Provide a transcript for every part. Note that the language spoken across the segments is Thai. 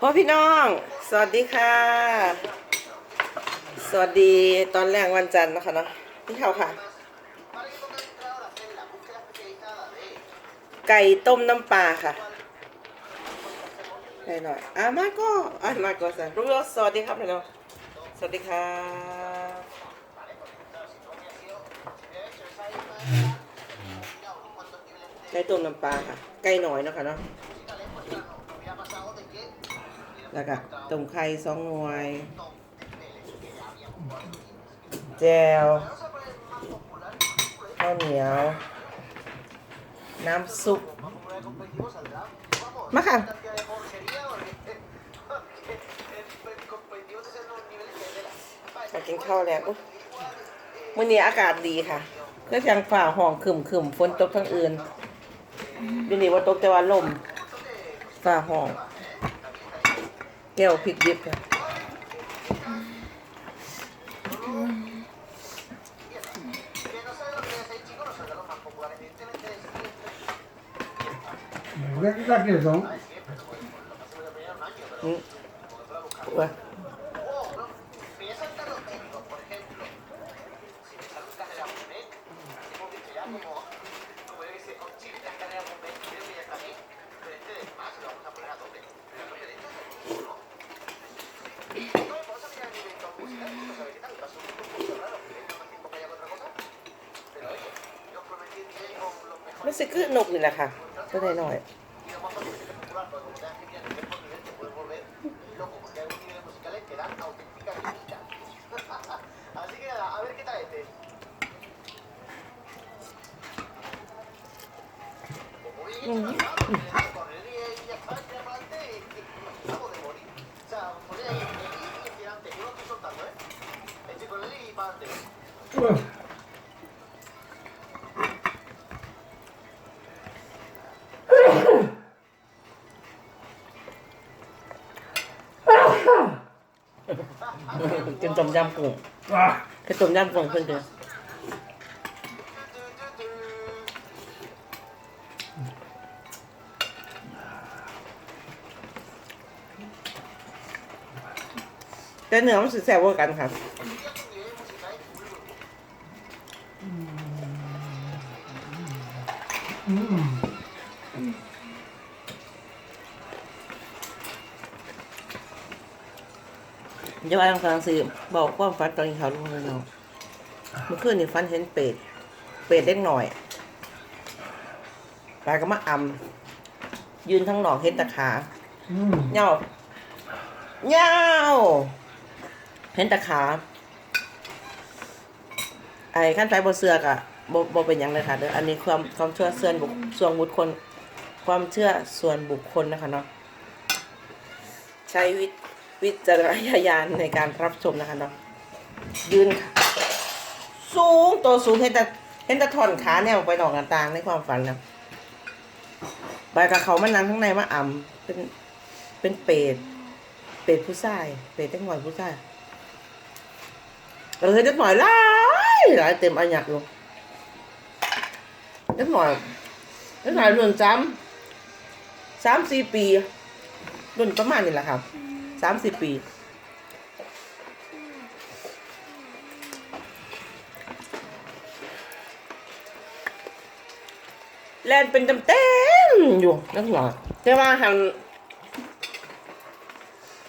พ่อพี่น้อง สวัสดีค่ะ สวัสดีตอนแรกวันจันทร์นะคะเนาะพี่เขาค่ะ ไก่ต้มน้ำปลาค่ะได้หน่อยอะมาก็อะมาก็สิรุ่งโรจน์สวัสดีครับพี่น้องสวัสดีครับไก่ต้มน้ำปลาค่ะ ไก่หน่อยนะคะเนาะ แล้วก็ต้มไข่สองหน่วย แจวข้าวเหนียว น้ำซุปมาค่ะมากินข้าวแล้วมื่อนี้อากาศดีค่ะก็ยังฝ่าห้องขึ้มขึ้มฝนตกทั้งอื่นเดูนี่ว่าตกแต่ว่าลมฝ่าห้อง แก้วพริกดิบค่ะ ¿Qué, qué qué son? อืมว่าไม่ใช่คือนกนี่แหละค่ะก็ได้หน่อยอืม กินต้มยำกุ้ง ah, คือต้มยำกุ้งเพิ่นเด้อแต่เนื้อมันสิแซ่บกว่ากันค่ะ mm, เดี๋ยวอ่านหนังสือบอกความฝันตอนที่เขาลงเลยเนาะเมื่อคืนนี่ฝันเห็นเป็ด เป็ดเล็กหน่อยปลาก็มาอำยืนทั้งหนอกเห็นแตะขาเงาเงาเห็นแตะขา ไอ้ขั้นไปบนเสือกอะบบเป็นยังเลยค่ะเด้ออันนี้ความความเชื่อส่วนบุคส่วนบุคคล ความเชื่อส่วนบุคคลนะคะเนาะใช้วิ วิจารณญาณในการรับชมนะคะเนาะยืนค่ะ สูงตัวสูงเห็นแต่เห็นแต่ท่อนขาแนวไปนอกหน้าต่างในความฝันนะไปกับเขามานั่งข้างในมาอ่ำเป็นเป็นเปรตเปรตผู้ชายเปรตเล็กหน่อยผู้ชายเออเล็กหน่อยหลายหลายเต็มอันหยักอยู่เล็กหน่อยเล็กหน่อยรุ่นจำสามสี่ปีรุ่นประมาณนี้แหละครับ สามสี่ปีแลนเป็นเต็มอยู่นักหน่อยแต่ว่าหัน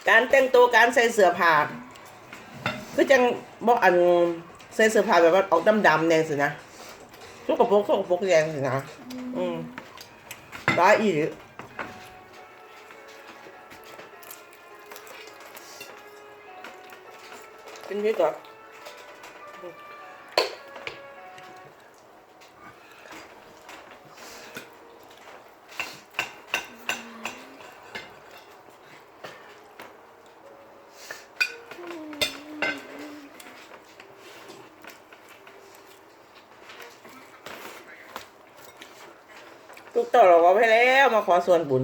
การแต่งตัวการใส่เสื้อผ้าคือจังบอกอันใส่เสื้อผ้าแบบว่าออกดำๆแดงสินะทุกกระโปรงทุกกระโปรงแดงสินะ อืมร้ายอีหรือ เป็นที่ก่อลูกต่อเราก็ไปแล้วมาขอส่วนบุญ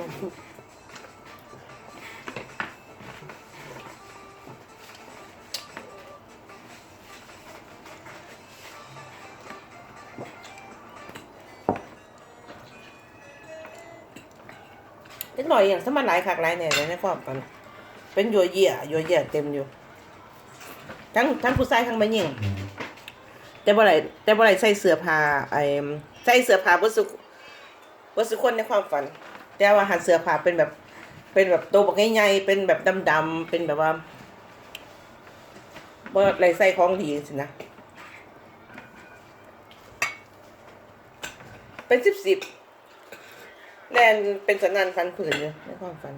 นิดหน่อยอย่างสมันหลายคักหลายเนี่ยในความกันเป็นยัวเยี่ยยัวเยี่ยเต็มอยู่ ทั้งทั้งผู้ชายทั้งแม่หญิงแต่บ่ได้แต่บ่ได้ใส่เสื้อผ้าไอ้ใส่เสื้อผ้าบ่สุบ่สุคนในความฝัน แต่ว่าหันเสื้อผ้าเป็นแบบ เป็นแบบตัวบักใหญ่ๆเป็นแบบดำๆเป็นแบบว่าบ่ไรใส่ของดีสินะเป็นสิบสิบแลนเป็นสนันฟันผืนอยู่ในความฝัน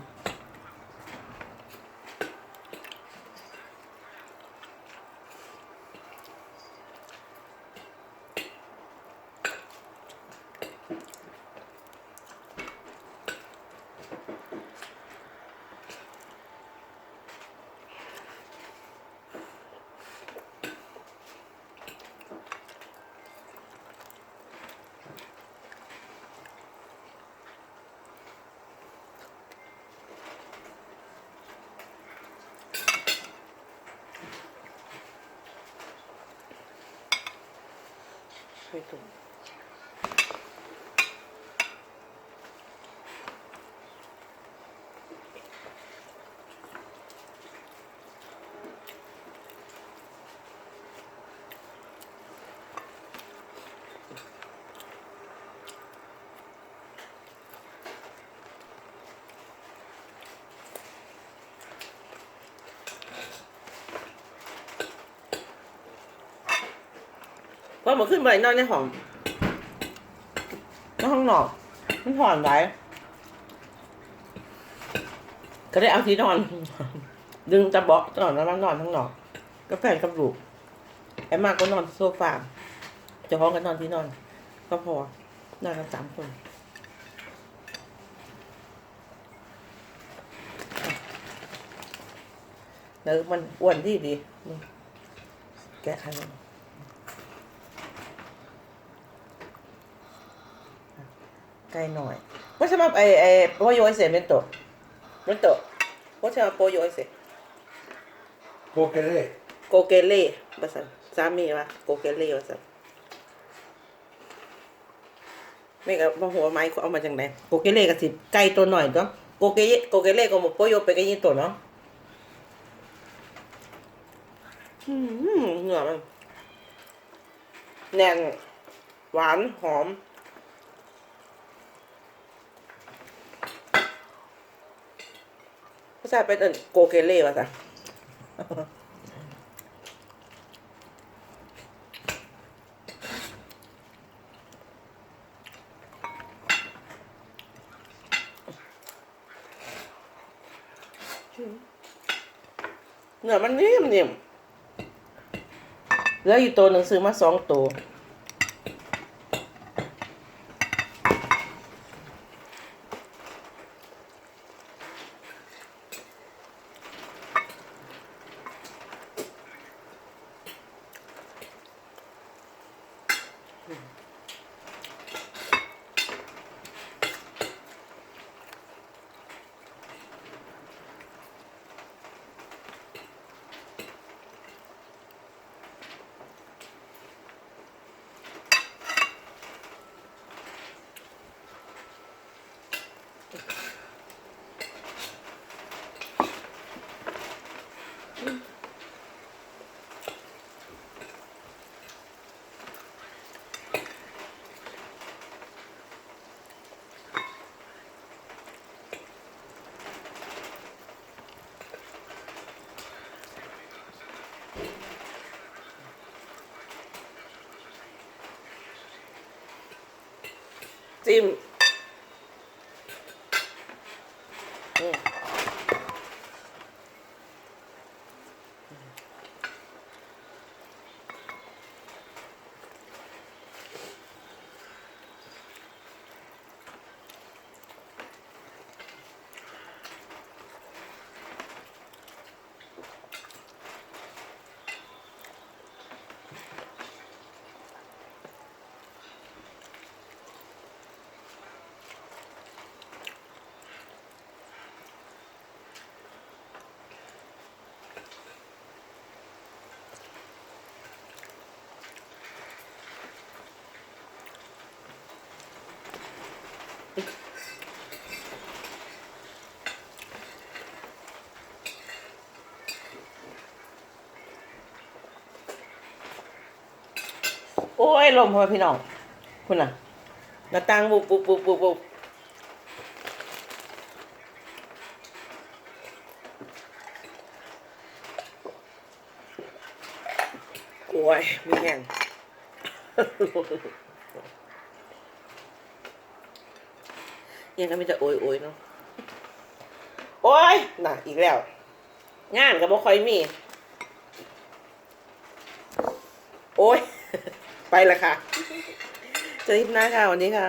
ไม่ถูกพอมาขึ้นไปนอนในห้องในห้องนอนมันห่อนไหลก็ได้เอาที่นอน ดึงตะเบาะนอนแล้วมานอนทั้งนอกก็แฟนกับลูกไอ้มากก็นอนโซฟาเจะพ้าของกันอนที่นอน ก็พอนอนกันสามคนแล้วมันอ้วนที่ดีนี่แกะให้มัน ไกลหน่อยว่าใช่ไหมไอไอโปโยไอเสเป็นตัวเป็นตัวว่าใช่ไหมโปโยไอเสโปเกเล่โกเกเล่ภาษาสามีวะโกเกเล่ภาษาไม่กับมาหัวไม้เขาเอามาจากไหนโกเกเล่กับสิไก่ตัวหน่อยตัวโกเกเยโกเกเล่กับโปโยไปกันยี่ตัวเนาะอืมเหงื่อมันแน่นหวานหอม ภาษาเป็นเอินโกเกเล่ภาษาเนื้อมันนิ่มนิ่มแล้วอยู่ตัวหนึ่งซื้อมาสองตัว จิ้ม ยลมพ่อพี่น้องคุณน่ะหน้าต่างบุบบุบบุบบุบบุบโอ้ยมีแห้งยังก็มีแต่โอยโอยเนาะโอ้ยน่ะอีกแล้ว งานก็บ่ค่อยมี โอ้ย ไปละค่ะ เจอคลิปหน้าค่ะวันนี้ค่ะ